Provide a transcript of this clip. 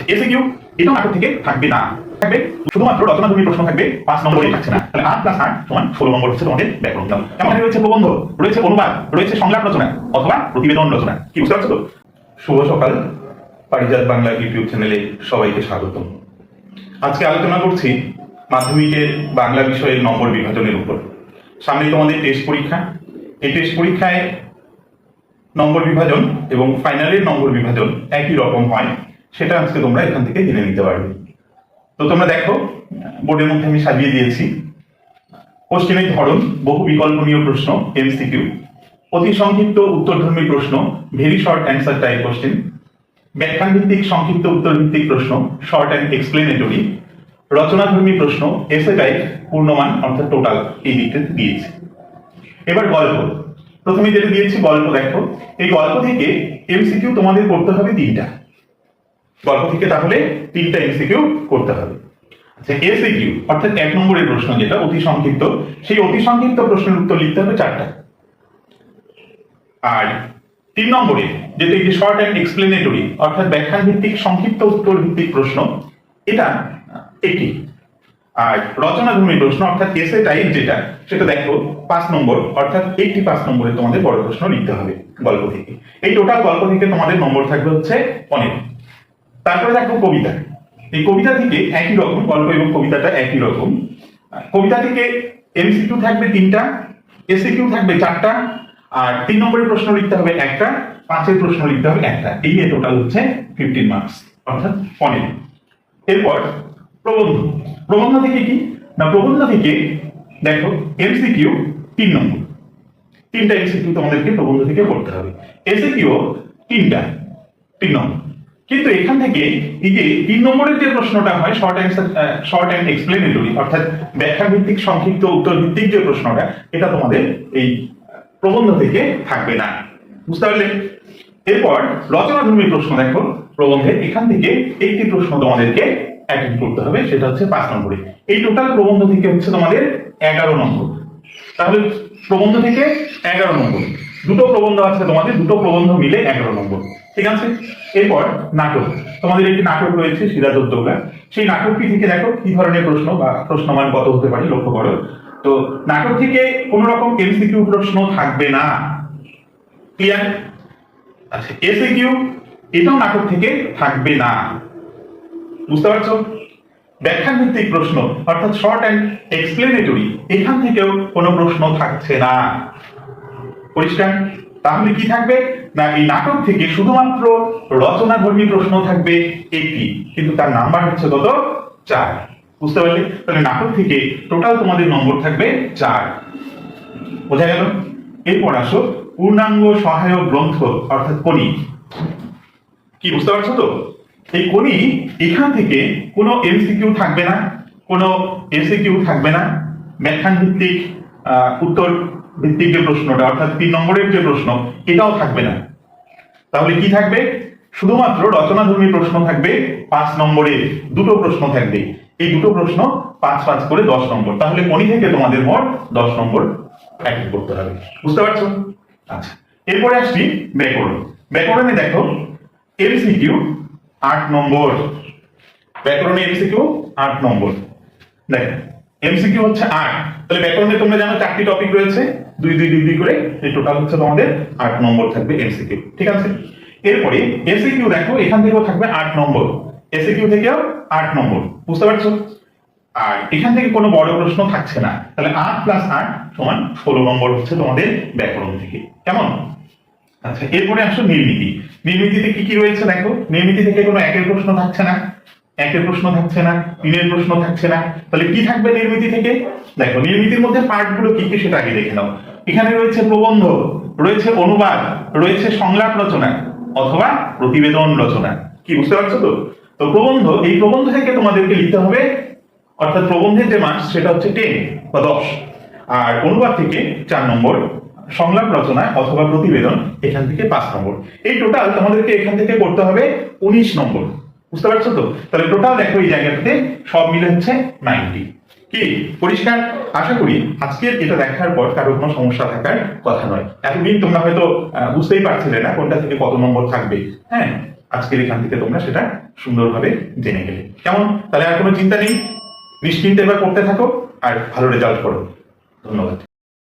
আচ্ছা এসে কিউ এটাও নাটক থেকে থাকবে না। থাকবে শুধুমাত্র রচনাধর্মী প্রশ্ন থাকবে, পাঁচ নম্বরে থাকছে না। তাহলে আট প্লাস আট সমান ষোলো নম্বর হচ্ছে তোমাদের ব্যাকরণ এমন রয়েছে প্রবন্ধ? রয়েছে অনুবাদ, রয়েছে সংলাপ রচনা, অথবা প্রতিবেদন রচনা। কি বুঝতে পারছ তো? শুভ সকাল। পারিজাত বাংলা ইউটিউব চ্যানেলে সবাইকে স্বাগতম। আজকে আলোচনা করছি মাধ্যমিকের বাংলা বিষয়ের নম্বর বিভাজনের উপর। সামনে তোমাদের টেস্ট পরীক্ষা। এই টেস্ট পরীক্ষায় নম্বর বিভাজন এবং ফাইনালের নম্বর বিভাজন একই রকম হয়। সেটা আজকে তোমরা এখান থেকে জেনে নিতে পারবে। তো তোমরা দেখো, বোর্ডের মধ্যে আমি সাজিয়ে দিয়েছি। কোশ্চেনের ধরন, বহু বিকল্পনীয় প্রশ্ন এমসিকিউ অতি সংক্ষিপ্ত উত্তরধর্মী প্রশ্ন very short answer type question ব্যাখ্যাভিত্তিক সংক্ষিপ্ত উত্তর ভিত্তিক প্রশ্ন শর্ট অ্যান্ড এক্সপ্লেনেটরি রচনাধর্মী প্রশ্ন এসে টাইপ পূর্ণমান, অর্থাৎ টোটাল এই দিকটা দিয়েছি। এবার গল্প। প্রথমে যেটা দিয়েছি, গল্প দেখো। এই গল্প থেকে এমসিকিউ তোমাদের করতে হবে তিনটা। গল্প থেকে তাহলে তিনটা এমসিকিউ করতে হবে। আচ্ছা এসিকিউ অর্থাৎ এক নম্বরের প্রশ্ন যেটা, অতি সংক্ষিপ্ত। সেই অতি সংক্ষিপ্ত প্রশ্নের উত্তর লিখতে হবে চারটা। আর তিন নম্বরে, যেটা এই শর্ট অ্যান্ড এক্সপ্লেনেটরি অর্থাৎ ব্যাখ্যা ভিত্তিক সংক্ষিপ্ত উত্তর ভিত্তিক প্রশ্ন, এটা একটি। আর রচনাধর্মী প্রশ্ন, অর্থাৎ এসে টাইপ যেটা, সেটা দেখো, পাঁচ নম্বর, অর্থাৎ এইটি পাঁচ নম্বরে তোমাদের বড় প্রশ্ন লিখতে হবে গল্প থেকে। এই টোটাল গল্প থেকে তোমাদের নম্বর থাকবে হচ্ছে অনেক তারপরে দেখো কবিতা। এই কবিতা থেকে একই রকম গল্প এবং কবিতাটা একই রকম। কবিতা থেকে এমসিকিউ থাকবে তিনটা এসিকিউ থাকবে চারটা, আর তিন নম্বরের প্রশ্ন লিখতে হবে একটা, পাঁচের প্রশ্ন লিখতে হবে একটা। এই নিয়ে টোটাল হচ্ছে ফিফটিন মার্কস অর্থাৎ পনেরো এরপর প্রবন্ধ। প্রবন্ধ থেকে কি? না, প্রবন্ধ থেকে দেখো এমসিকিউ তিন নম্বর। তিনটা এমসিকিউ তোমাদেরকে প্রবন্ধ থেকে পড়তে হবে। এসিকিউ তিনটা, তিন নম্বর। কিন্তু এখান থেকে এই যে তিন নম্বরের যে প্রশ্নটা হয় short answer short and explanatory অর্থাৎ ব্যাখ্যা ভিত্তিক সংক্ষিপ্ত উত্তর ভিত্তিক যে প্রশ্নটা, এটা তোমাদের এই প্রবন্ধ থেকে থাকবে না। বুঝতে পারলে? এরপর রচনাধর্মী প্রশ্ন দেখো প্রবন্ধে। এখান থেকে একটি প্রশ্ন তোমাদেরকে অ্যাটেন্ড করতে হবে, সেটা হচ্ছে পাঁচ নম্বরে। এই টোটাল প্রবন্ধ থেকে হচ্ছে তোমাদের এগারো নম্বর। তাহলে প্রবন্ধ থেকে এগারো নম্বর। দুটো প্রবন্ধ আছে তোমাদের, দুটো প্রবন্ধ মিলে এগারো নম্বর। ঠিক আছে? এরপর নাটক। তোমাদের একটি নাটক রয়েছে সিরাজউদ্দৌলা। সেই নাটকটি থেকে দেখো কি ধরনের প্রশ্ন বা প্রশ্নমান কত হতে পারে, লক্ষ্য করো। তো নাটক থেকে কোন রকম এমসিকিউ প্রশ্ন থাকবে না। ক্লিয়ার আচ্ছা এসিকিউ এটাও নাটক থেকে থাকবে না। বুঝতে পারছ? ব্যাখ্যা ভিত্তিক প্রশ্ন, অর্থাৎ শর্ট অ্যান্ড এক্সপ্লেনেটরি এখান থেকেও কোনো প্রশ্ন থাকছে না। পরিষ্কার? তাহলে কি থাকবে? না, এই নাটক থেকে শুধুমাত্র রচনাধর্মী প্রশ্ন থাকবে একটি, কিন্তু তার নাম্বার হচ্ছে কত? চার। বুঝতে পারলে? তাহলে নাটক থেকে টোটাল তোমাদের নম্বর থাকবে চার। বোঝা গেল? এরপর আসো, পূর্ণাঙ্গ সহায়ক গ্রন্থ, অর্থাৎ কণি কি, বুঝতে পারছ তো? এই কোনি এখান থেকে কোনো এমসিকিউ থাকবে না, কোনো এসিকিউ থাকবে না। ব্যাখ্যান ভিত্তিক উত্তর ভিত্তিক যে প্রশ্নটা, অর্থাৎ তিন নম্বরের যে প্রশ্ন, এটাও থাকবে না। তাহলে কি থাকবে? শুধুমাত্র রচনাধর্মী প্রশ্ন থাকবে, পাঁচ নম্বরে দুটো প্রশ্ন থাকবে। এই দুটো প্রশ্ন পাঁচ পাঁচ করে দশ নম্বর। তাহলে কোনি থেকে তোমাদের মোট দশ নম্বর অ্যাটেন্ড করতে হবে। বুঝতে পারছ? আচ্ছা এরপরে আসছি ব্যাকরণ। ব্যাকরণে দেখো, এমসিকিউ আট নম্বর। ব্যাকরণে এমসিকিউ আট নম্বর। দেখো এমসিকিউ হচ্ছে আট। তাহলে ব্যাকরণে তোমরা জানো চারটি টপিক রয়েছে। দুই দুই দুই করে এই টোটাল হচ্ছে তোমাদের আট নম্বর থাকবে এমসিকিউ ঠিক আছে? এরপরে এসিকিউ দেখো, এখান থেকেও থাকবে আট নম্বর। এসিকিউ থেকেও আট নম্বর। বুঝতে পারছ? আর এখান থেকে কোনো বড় প্রশ্ন থাকছে না। তাহলে আট প্লাস আট সমান ষোলো নম্বর হচ্ছে তোমাদের ব্যাকরণ থেকে। কেমন? আচ্ছা এরপরে আসো নির্মিতি। নির্মিতিতে কি কি রয়েছে দেখো? নির্মিতি থেকে কোনো একের প্রশ্ন থাকছে না। একের প্রশ্ন থাকছে না, তিনের প্রশ্ন থাকছে না। তাহলে কি থাকবে নির্মিতি থেকে? দেখো, নির্মিতির মধ্যে পার্টগুলো কি কি সেটা আগে দেখে নাও। এখানে রয়েছে প্রবন্ধ, রয়েছে অনুবাদ, রয়েছে সংলাপ রচনা অথবা প্রতিবেদন রচনা। কি, বুঝতে পারছ তো? তো প্রবন্ধ, এই প্রবন্ধ থেকে তোমাদেরকে লিখতে হবে, অর্থাৎ প্রবন্ধের যে মার্কস সেটা হচ্ছে টেন বা দশ। আর অনুবাদ থেকে চার নম্বর, সংলাপ রচনা অথবা প্রতিবেদন, এখান থেকে পাঁচ নম্বর। এই টোটাল তোমাদেরকে এখান থেকে করতে হবে উনিশ নম্বর। বুঝতে পারছ তো? তাহলে টোটাল দেখো এই জায়গাটাতে সব মিলে হচ্ছে নাইনটি কি? পরিষ্কার? আশা করি আজকের এটা দেখার পর কারও কোনো সমস্যা থাকার কথা নয়। এতদিন তোমরা হয়তো বুঝতেই পারছিলে না কোনটা থেকে কত নম্বর থাকবে। হ্যাঁ? আজকের এখান থেকে তোমরা সেটা সুন্দরভাবে জেনে গেলে। কেমন? তাহলে আর কোনো চিন্তা নেই? নিশ্চিন্তে এবার করতে থাকো আর ভালো রেজাল্ট করো। ধন্যবাদ।